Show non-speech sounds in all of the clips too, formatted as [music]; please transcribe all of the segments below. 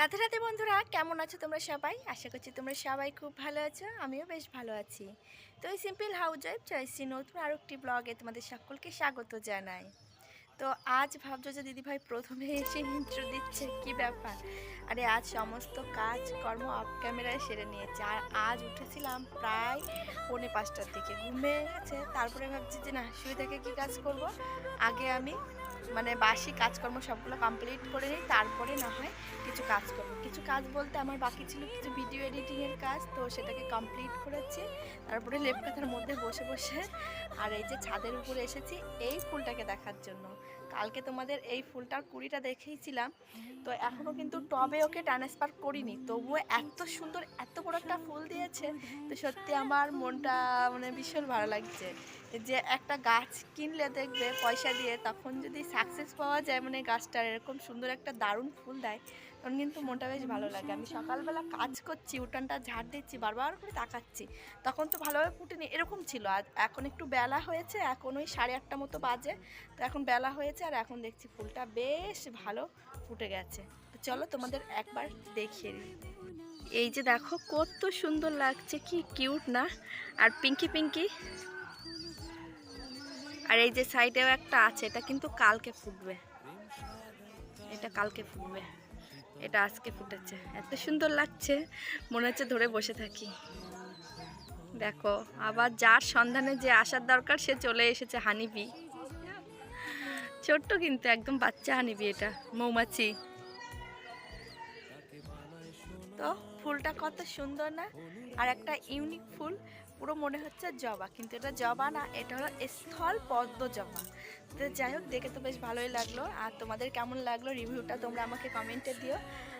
রাধে রাধে বন্ধুরা, কেমন আছো তোমরা সবাই? আশা করছি তোমরা সবাই খুব ভালো আছো, আমিও বেশ ভালো আছি। তো এই সিম্পল হাউস ওয়াইফ চয়েসি নতুন আরও একটি ব্লগে তোমাদের সকলকে স্বাগত জানাই। তো আজ ভাবছ যে দিদিভাই প্রথমে এসে ইন্ট্রো দিচ্ছে, কি ব্যাপার? আরে আজ সমস্ত কাজ কর্ম অফ ক্যামেরায় সেরে নিয়েছে। আর আজ উঠেছিলাম প্রায় পৌনে পাঁচটার দিকে। ঘুমে গেছে, তারপরে ভাবছি যে না, শুয়ে থেকে কী কাজ করব? আগে আমি মানে বাসি কাজকর্ম সবগুলো কমপ্লিট করে নিই, তারপরে না হয় কিছু কাজ করব। কিছু কাজ বলতে আমার বাকি ছিল কিছু ভিডিও এডিটিংয়ের কাজ, তো সেটাকে কমপ্লিট করেছি। তারপরে লেপ মধ্যে বসে বসে আর এই যে ছাদের উপরে এসেছি, এই ফুলটাকে দেখার জন্য। কালকে তোমাদের এই ফুলটার কুড়িটা দেখেইছিলাম। তো এখনও কিন্তু টবে ওকে ট্রান্সফার করিনি। তবুও এত সুন্দর, এত বড় একটা ফুল দিয়েছে। তো সত্যি আমার মনটা মানে ভীষণ ভালো লাগছে যে একটা গাছ কিনলে দেখবে পয়সা দিয়ে তখন যদি সাকসেস পাওয়া যায় মানে গাছটার এরকম সুন্দর একটা দারুণ ফুল দেয় তখন কিন্তু মনটা বেশ ভালো লাগে। আমি সকালবেলা কাজ করছি, উঠানটা ঝাড় দিচ্ছি, বারবার করে তাকাচ্ছি। তখন তো ভালোভাবে ফুটেনি, এরকম ছিল। আর এখন একটু বেলা হয়েছে, এখন ওই সাড়ে আটটা মতো বাজে। তো এখন বেলা হয়েছে আর এখন দেখছি ফুলটা বেশ ভালো ফুটে গেছে। তো চলো তোমাদের একবার দেখিয়ে দিই। এই যে দেখো, কত সুন্দর লাগছে, কি কিউট না? আর পিঙ্কি পিঙ্কি? আর এই যে সাইডেও একটা আছে, এটা কিন্তু কালকে ফুটবে। এটা কালকে ফুটবে। এটা আজকে ফুটেছে। এত সুন্দর লাগছে। মনে হচ্ছে ধরে বসে থাকি। দেখো, আবার যার সন্ধানে যে আসার দরকার, সে চলে এসেছে হানিবি ছোট্ট কিন্তু, একদম বাচ্চা হানিবি এটা, মৌমাছি। তো ফুলটা কত সুন্দর না? আর একটা ইউনিক ফুল, পুরো মনে হচ্ছে জবা, কিন্তু এটা জবা না, এটা হলো স্থল পদ্ম জবা। তো যাই হোক, দেখে তো বেশ ভালোই লাগল। আর তোমাদের কেমন লাগল রিভিউটা তোমরা আমাকে কমেন্টে দিও।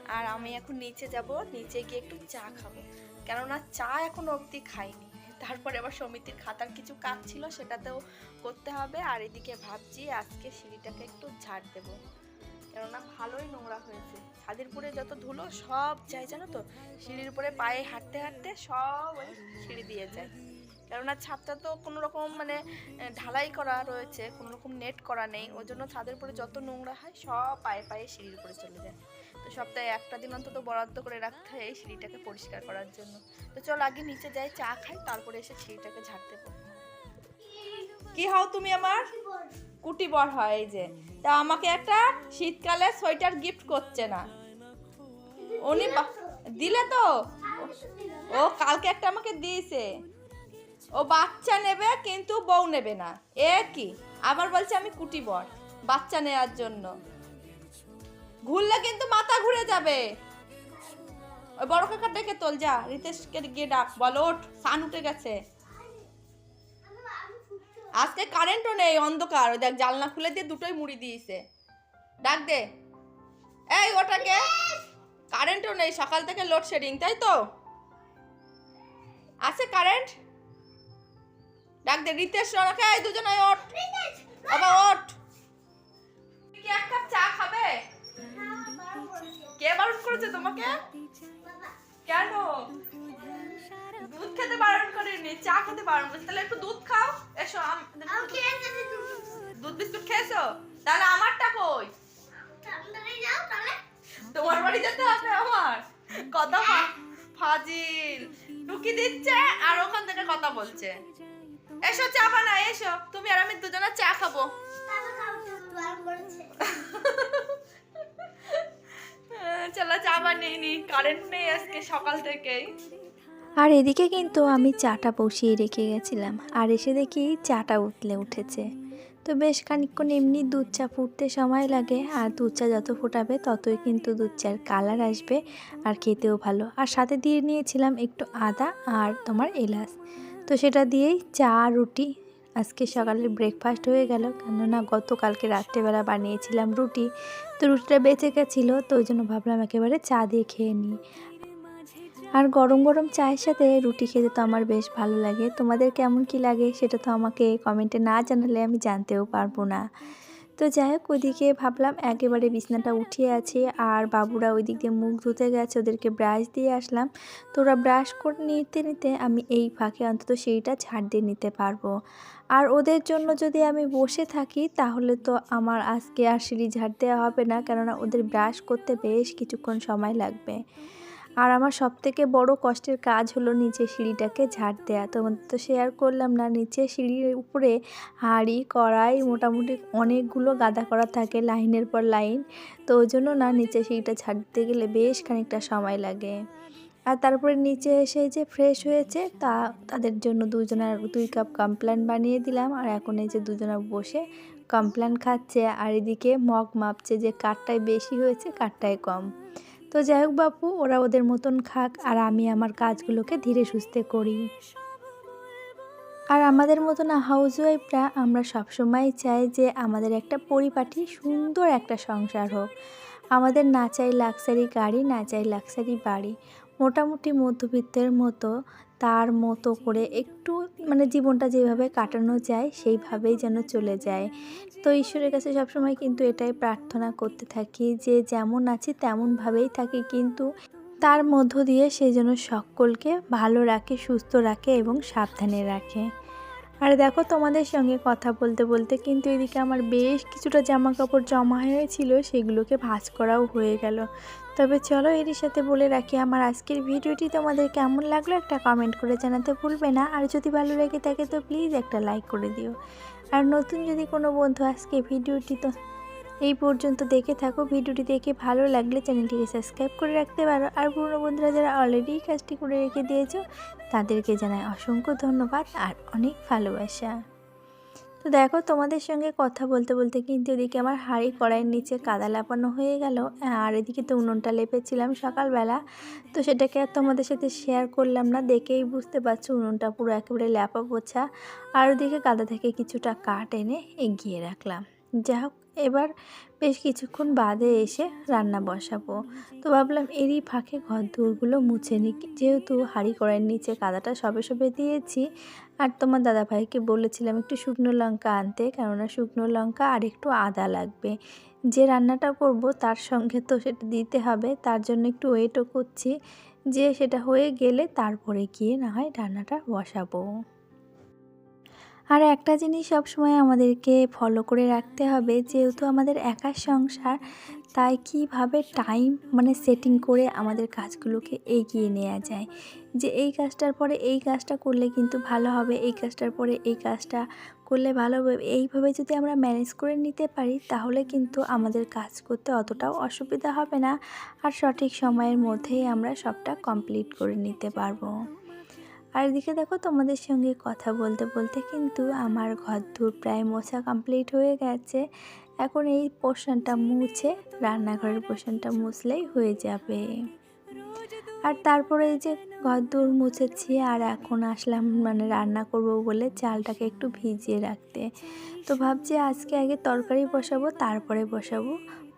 আর আমি এখন নিচে যাব, নিচে গিয়ে একটু চা খাব। কেননা চা এখনও অবধি খাইনি। তারপরে আবার সমিতির খাতার কিছু কাজ ছিল, সেটাতেও করতে হবে। আর এদিকে ভাবছি আজকে সিঁড়িটাকে একটু ঝাড় দেবো। কেননা ভালোই নোংরা হয়েছে। ছাদের উপরে যত ধুলো, সব যায়, জানো তো? সিঁড়ির উপরে পায়ে হাঁটতে হাঁটতে সব ওই সিঁড়ি দিয়ে যায়। কেননা ছাদটা তো কোনো রকম মানে ঢালাই করা রয়েছে, কোনো রকম নেট করা নেই। ওই জন্য ছাদের উপরে যত নোংরা হয়, সব পায়ে পায়ে সিঁড়ির উপরে চলে যায়। তো সপ্তাহে একটা দিন অন্তত বরাদ্দ করে রাখতে হয় এই সিঁড়িটাকে পরিষ্কার করার জন্য। তো চল আগে নিচে যাই, চা খাই, তারপরে এসে সিঁড়িটাকে ঝাড় দেবো কি হও তুমি আমার? কুটি বর হয় এই যে। তা আমাকে একটা শীতকালে সোয়েটার গিফট করছে না। উনি দিলে তো? ও কালকে একটা আমাকে দিয়েছে। ও বাচ্চা নেবে কিন্তু বউ নেবে না। এ কি? আবার বলছে আমি কুটি বর বাচ্চা নেওয়ার জন্য। ঘুরলে কিন্তু মাথা ঘুরে যাবে। ওই বড় কাকা ডেকে তোল যা, রিতেশকে গিয়ে ডাক, বল, ওঠ, সান উঠে গেছে। আজকে কারেন্টও নেই অন্ধকার। ওই দেখ জানলা খুলে দিয়ে দুটোই মুড়ি দিয়েছে। ডাক দে। এই ওটাকে। কারেন্টও নেই সকাল থেকে লোডশেডিং তাই তো? আছে কারেন্ট ডাক দে রিতেশ রনকে। এই দুজনে ওঠ। বাবা ওঠ। কি এক কাপ চা খাবে? কে বারণ করেছে তোমাকে? কেন? দুধ খেতে বারণ করেনি চা খেতে বারণ করেছে তাহলে একটু দুধ খাও। এসো দুধ। বিস্কুট খেয়েছো? তাহলে আমারটা কই? তোমার বাড়ি যেতে হবে আমার। কথা ফাজিল। টুকি দিচ্ছে আর ওখান থেকে কথা বলছে। এসো চা বানা এসো। তুমি আর আমি দুজনে চা খাব। [laughs] চলো চা বানিয়ে নি। কারেন্ট নেই আজকে সকাল থেকেই। আর এদিকে কিন্তু আমি চাটা বসিয়ে রেখে গেছিলাম, আর এসে দেখি চাটা উতলে উঠেছে। তো বেশ খানিকক্ষণ এমনি দুধ চা ফুটতে সময় লাগে, আর দুধ চা যত ফোটাবে ততই কিন্তু দুধ চার কালার আসবে, আর খেতেও ভালো। আর সাথে দিয়ে নিয়েছিলাম একটু আদা আর তোমার এলাচ। তো সেটা দিয়েই চা রুটি। আজকে সকালের ব্রেকফাস্ট হয়ে গেল, কেননা গতকালকে রাত্রেবেলা বানিয়েছিলাম রুটি। তো রুটিটা বেঁচে গেছিল, তো ওই জন্য ভাবলাম একেবারে চা দিয়ে খেয়ে নিই। আর গরম গরম চায়ের সাথে রুটি খেতে তো আমার বেশ ভালো লাগে। তোমাদের কেমন কি লাগে সেটা তো আমাকে কমেন্টে না জানালে আমি জানতেও পারব না। তো যাই হোক, ওইদিকে ভাবলাম একেবারে বিছনাটা উঠিয়ে আছে আর বাবুরা ওই দিক দিয়ে মুখ ধুতে গেছে, ওদেরকে ব্রাশ দিয়ে আসলাম। তো ওরা ব্রাশ করে নিতে নিতে আমি এই ফাঁকে অন্তত সেইটা ঝাড় দিয়ে নিতে পারব। আর ওদের জন্য যদি আমি বসে থাকি, তাহলে তো আমার আজকে আর সিঁড়ি ঝাড় দেওয়া হবে না, কেননা ওদের ব্রাশ করতে বেশ কিছুক্ষণ সময় লাগবে। আর আমার সবথেকে বড় কষ্টের কাজ হলো নিচে সিঁড়িটাকে ঝাড় দেওয়া তোমাদের তো শেয়ার করলাম না নিচে সিঁড়ির উপরে হাঁড়ি, কড়াই, মোটামুটি অনেকগুলো গাদা করা থাকে লাইনের পর লাইন। তো ওই জন্য না নিচে সিঁড়িটা ঝাড় দিতে গেলে বেশ খানিকটা সময় লাগে। আর তারপরে নিচে এসে যে ফ্রেশ হয়েছে, তা তাদের জন্য দুজনের দুই কাপ কমপ্ল্যান বানিয়ে দিলাম। আর এখন এই যে দুজনা বসে কমপ্ল্যান খাচ্ছে, আর এদিকে মগ মাপছে যে কাঠটায় বেশি হয়েছে কাঠটায় কম। তো যাই হোক বাপু, ওরা ওদের মতন খাক আর আমি আমার কাজগুলোকে ধীরে সুস্থে করি। আর আমাদের মতন হাউসওয়াইফরা আমরা সবসময় চাই যে আমাদের একটা পরিপাটি সুন্দর একটা সংসার হোক। আমাদের না চাই লাক্সারি গাড়ি, না চাই লাক্সারি বাড়ি। মোটামুটি মধ্যবিত্তের মতো তার মতো করে একটু মানে জীবনটা যেভাবে কাটানো যায়, সেইভাবেই যেন চলে যায়। তো ঈশ্বরের কাছে সবসময় কিন্তু এটাই প্রার্থনা করতে থাকি যে, যেমন আছি তেমনভাবেই থাকি, কিন্তু তার মধ্য দিয়ে সে যেন সকলকে ভালো রাখে, সুস্থ রাখে এবং সাবধানে রাখে। আর দেখো তোমাদের সঙ্গে কথা বলতে বলতে কিন্তু এদিকে আমার বেশ কিছুটা জামা কাপড় জমা হয়েছিল, সেগুলোকে ভাঁজ করাও হয়ে গেল। তবে চলো এরই সাথে বলে রাখি, আমার আজকের ভিডিওটি তোমাদের কেমন লাগল একটা কমেন্ট করে জানাতে ভুলবে না। আর যদি ভালো লাগে থাকে তো প্লিজ একটা লাইক করে দিও। আর নতুন যদি কোনো বন্ধু আজকে ভিডিওটি তো এই পর্যন্ত দেখে থাকো। ভিডিওটি দেখে ভালো লাগলে চ্যানেলটিকে সাবস্ক্রাইব করে রাখতে পারো। আর পুরনো বন্ধুরা যারা অলরেডি কাজটি করে রেখে দিয়েছ, তাদেরকে জানাই অসংখ্য ধন্যবাদ আর অনেক ভালোবাসা। তো দেখো, তোমাদের সঙ্গে কথা বলতে বলতে কিন্তু এদিকে আমার হাঁড়ি কড়াইয়ের নিচে কাদা লাপানো হয়ে গেল। আর এদিকে তো উনুনটা লেপেছিলাম সকালবেলা। তো সেটাকে আর তোমাদের সাথে শেয়ার করলাম না, দেখেই বুঝতে পারছ উনুনটা পুরো একেবারে ল্যাপা পোছা আর ওদিকে কাদা থেকে কিছুটা কাঠ এনে এগিয়ে রাখলাম। যা হোক এবার বেশ কিছুক্ষণ বাদে এসে রান্না বসাবো। তো ভাবলাম এরই ফাঁকে ঘর দুয়ারগুলো মুছে নিই যেহেতু হাঁড়ি কড়াইয়ের নিচে কাদাটা সবে সবে দিয়েছি, আর তোমার দাদাভাইকে বলেছিলাম একটু শুকনো লঙ্কা আনতে, কেননা শুকনো লঙ্কা আর একটু আদা লাগবে। যে রান্নাটা করব তার সঙ্গে তো সেটা দিতে হবে, তার জন্য একটু ওয়েটও করছি। যে সেটা হয়ে গেলে তারপরে গিয়ে না হয় রান্নাটা বসাবো। আর একটা জিনিস সবসময় আমাদেরকে ফলো করে রাখতে হবে, যেহেতু আমাদের একার সংসার, তাই কীভাবে টাইম মানে সেটিং করে আমাদের কাজগুলোকে এগিয়ে নেওয়া যায়? যে এই কাজটার পরে এই কাজটা করলে কিন্তু ভালো হবে, এই কাজটার পরে এই কাজটা করলে ভালো হবে, এইভাবে যদি আমরা ম্যানেজ করে নিতে পারি, তাহলে কিন্তু আমাদের কাজ করতে অতটাও অসুবিধা হবে না। আর সঠিক সময়ের মধ্যেই আমরা সবটা কমপ্লিট করে নিতে পারব। আর এদিকে দেখো তোমাদের সঙ্গে কথা বলতে বলতে কিন্তু আমার ঘর দূর প্রায় মোছা কমপ্লিট হয়ে গেছে। এখন এই পোর্শনটা মুছে, রান্নাঘরের পোর্শনটা মুছলেই হয়ে যাবে। আর তারপরে এই যে ঘর দূর মুছেছি, আর এখন আসলাম মানে রান্না করব বলে চালটাকে একটু ভিজিয়ে রাখতে। তো ভাবছি আজকে আগে তরকারি বসাবো, তারপরে বসাবো।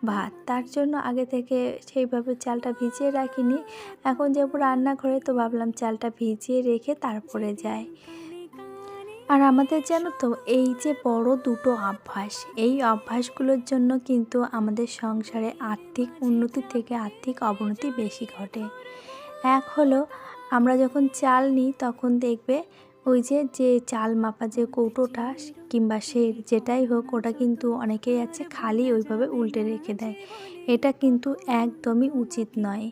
ভাত। তার জন্য আগে থেকে সেইভাবে চালটা ভিজিয়ে রাখিনি। এখন যাব রান্নাঘরে, তো ভাবলাম চালটা ভিজিয়ে রেখে তারপরে যাই। আর আমাদের জানো তো, এই যে বড় দুটো অভ্যাস, এই অভ্যাসগুলোর জন্য কিন্তু আমাদের সংসারে আর্থিক উন্নতি থেকে আর্থিক অবনতি বেশি ঘটে। এক হলো, আমরা যখন চাল নিই তখন দেখবে ওই যে যে চাল মাপা যে কৌটোটা কিংবা সের যেটাই হোক, ওটা কিন্তু অনেকেই আছে খালি ওইভাবে উল্টে রেখে দেয়। এটা কিন্তু একদমই উচিত নয়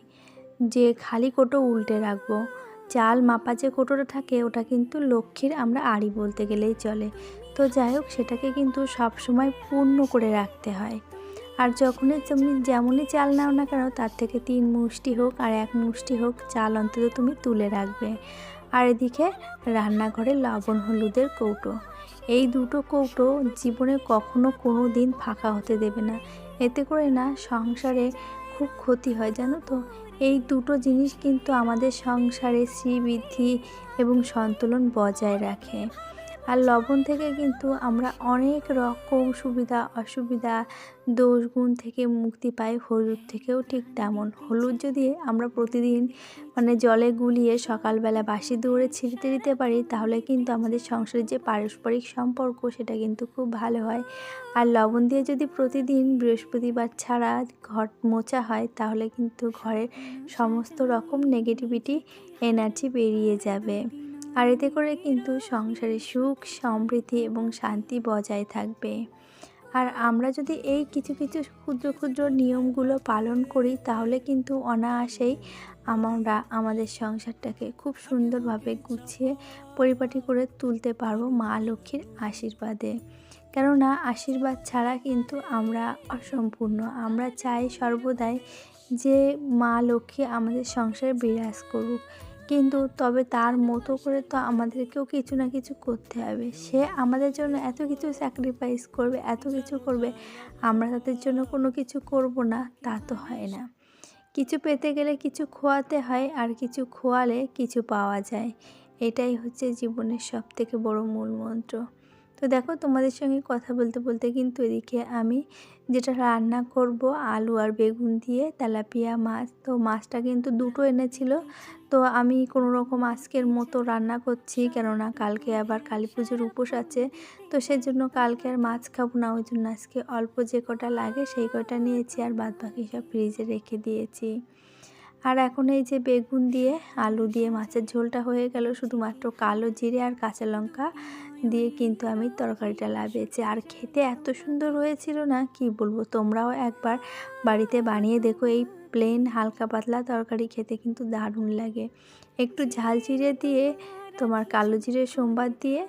যে খালি কোটো উল্টে রাখব। চাল মাপা যে কোটোটা থাকে, ওটা কিন্তু লক্ষ্মীর আমরা আড়ি বলতে গেলেই চলে। তো যাই হোক, সেটাকে কিন্তু সব সময় পূর্ণ করে রাখতে হয়। আর যখনই তুমি যেমনই চাল নাও না কেন, তার থেকে তিন মুষ্টি হোক আর এক মুষ্টি হোক, চাল অন্তত তুমি তুলে রাখবে। আর এদিকে রান্নাঘরে লবণ, হলুদের কৌটো। এই দুটো কৌটো জীবনে কখনো কোনো দিন ফাঁকা হতে দেবে না। এতে করে না সংসারে খুব ক্ষতি হয়, জানো তো? এই দুটো জিনিস কিন্তু আমাদের সংসারে শ্রীবৃদ্ধি এবং সন্তুলন বজায় রাখে। আর লবণ থেকে কিন্তু আমরা অনেক রকম সুবিধা, অসুবিধা দোষ গুণ থেকে মুক্তি পাই। হলুদ থেকেও ঠিক তেমন। হলুদ যদি আমরা প্রতিদিন মানে জলে গুলিয়ে সকালবেলা বাসি দৌড়ে ছিঁড়তে দিতে পারি, তাহলে কিন্তু আমাদের সংসারের যে পারস্পরিক সম্পর্ক, সেটা কিন্তু খুব ভালো হয়। আর লবণ দিয়ে যদি প্রতিদিন বৃহস্পতিবার ছাড়া ঘর মোচা হয়, তাহলে কিন্তু ঘরের সমস্ত রকম নেগেটিভিটি এনার্জি বেরিয়ে যাবে। আর এতে করে কিন্তু সংসারে সুখ, সমৃদ্ধি এবং শান্তি বজায় থাকবে। আর আমরা যদি এই কিছু কিছু ক্ষুদ্র ক্ষুদ্র নিয়মগুলো পালন করি, তাহলে কিন্তু অনায়াসেই আমরা আমাদের সংসারটাকে খুব সুন্দরভাবে গুছিয়ে পরিপাটি করে তুলতে পারব মা লক্ষ্মীর আশীর্বাদে। কেননা আশীর্বাদ ছাড়া কিন্তু আমরা অসম্পূর্ণ। আমরা চাই সর্বদাই যে মা লক্ষ্মী আমাদের সংসারে বিরাজ করুক। কিন্তু তবে তার মতো করে তো আমাদেরকেও কিছু না কিছু করতে হবে। সে আমাদের জন্য এত কিছু স্যাক্রিফাইস করবে, এত কিছু করবে, আমরা তাদের জন্য কোনো কিছু করব না, তা তো হয় না। কিছু পেতে গেলে কিছু খোয়াতে হয় আর কিছু খোয়ালে কিছু পাওয়া যায়। এটাই হচ্ছে জীবনের সব থেকে বড় মূল মন্ত্র। তো দেখো তোমাদের সঙ্গে কথা বলতে বলতে কিন্তু এদিকে আমি যেটা রান্না করব, আলু আর বেগুন দিয়ে তেলাপিয়া মাছ। তো মাছটা কিন্তু দুটো এনেছিল। তো আমি কোনো রকম আজকের মতো রান্না করছি, কেননা কালকে আবার কালী পুজোর উপোস আছে। তো সেজন্য কালকে আর মাছ খাব না, ওই জন্য আজকে অল্প যে কটা লাগে সেই কটা নিয়েছি আর বাদ বাকি সব ফ্রিজে রেখে দিয়েছি। আর এখন এই যে বেগুন দিয়ে, আলু দিয়ে মাছের ঝোলটা হয়ে গেল শুধুমাত্র কালো জিরে আর কাঁচা লঙ্কা দিয়ে কিন্তু আমি তরকারিটা লাভিয়েছি। আর খেতে এত সুন্দর হয়েছিল না, কি বলব? তোমরাও একবার বাড়িতে বানিয়ে দেখো, এই প্লেন হালকা পাতলা তরকারি খেতে কিন্তু দারুণ লাগে। একটু ঝাল জিরে দিয়ে, তোমার কালো জিরে সোমবার দিয়ে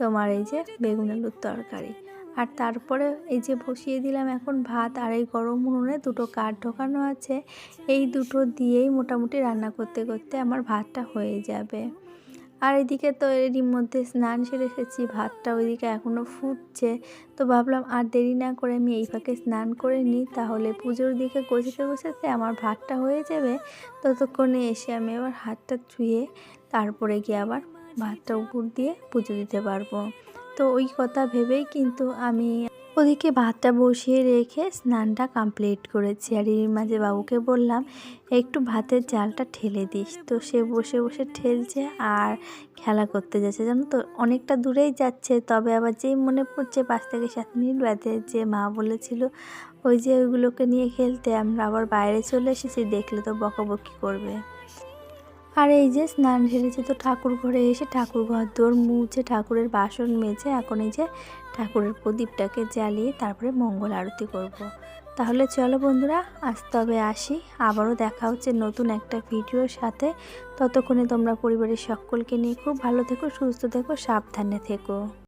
তোমার এই যে বেগুন আলুর তরকারি। আর তারপরে এই যে বসিয়ে দিলাম এখন ভাত আর এই গরম উনুনে দুটো কাঠ ঢোকানো আছে। এই দুটো দিয়েই মোটামুটি রান্না করতে করতে আমার ভাতটা হয়ে যাবে। আর এদিকে তো এরই মধ্যে স্নান সেরে এসেছি, ভাতটা ওইদিকে এখনও ফুটছে। তো ভাবলাম আর দেরি না করে আমি এই ফাঁকে স্নান করে নিই, তাহলে পুজোর দিকে গোছাতে গোছাতে আমার ভাতটা হয়ে যাবে। ততক্ষণে এসে আমি আবার হাতটা ধুয়ে তারপরে গিয়ে আবার ভাতটা উপর দিয়ে পুজো দিতে পারব। তো ওই কথা ভেবেই কিন্তু আমি ওদিকে ভাতটা বসিয়ে রেখে স্নানটা কমপ্লিট করেছি। আর এর মাঝে বাবুকে বললাম, একটু ভাতের জালটা ঠেলে দিস। তো সে বসে বসে ঠেলছে আর খেলা করতে যাচ্ছে। জানো তো, অনেকটা দূরেই যাচ্ছে, তবে আবার যেই মনে পড়ছে পাঁচ থেকে সাত মিনিট বাদে যে মা বলেছিল, ওই যে ওইগুলোকে নিয়ে খেলতে আমরা আবার বাইরে চলে এসেছি, দেখলে তো বকাবকি করবে। আর এই যে স্নান সেরেছে তো ঠাকুর ঘরে এসে ঠাকুর ঘর দোর মুছে ঠাকুরের বাসন মেজে এখন এই যে ঠাকুরের প্রদীপটাকে জ্বালিয়ে তারপরে মঙ্গল আরতি করব। তাহলে চলো বন্ধুরা, আজ তবে আসি। আবারও দেখা হচ্ছে নতুন একটা ভিডিওর সাথে। ততক্ষণে তোমরা পরিবারের সকলকে নিয়ে খুব ভালো থেকো, সুস্থ থেকো, সাবধানে থেকো।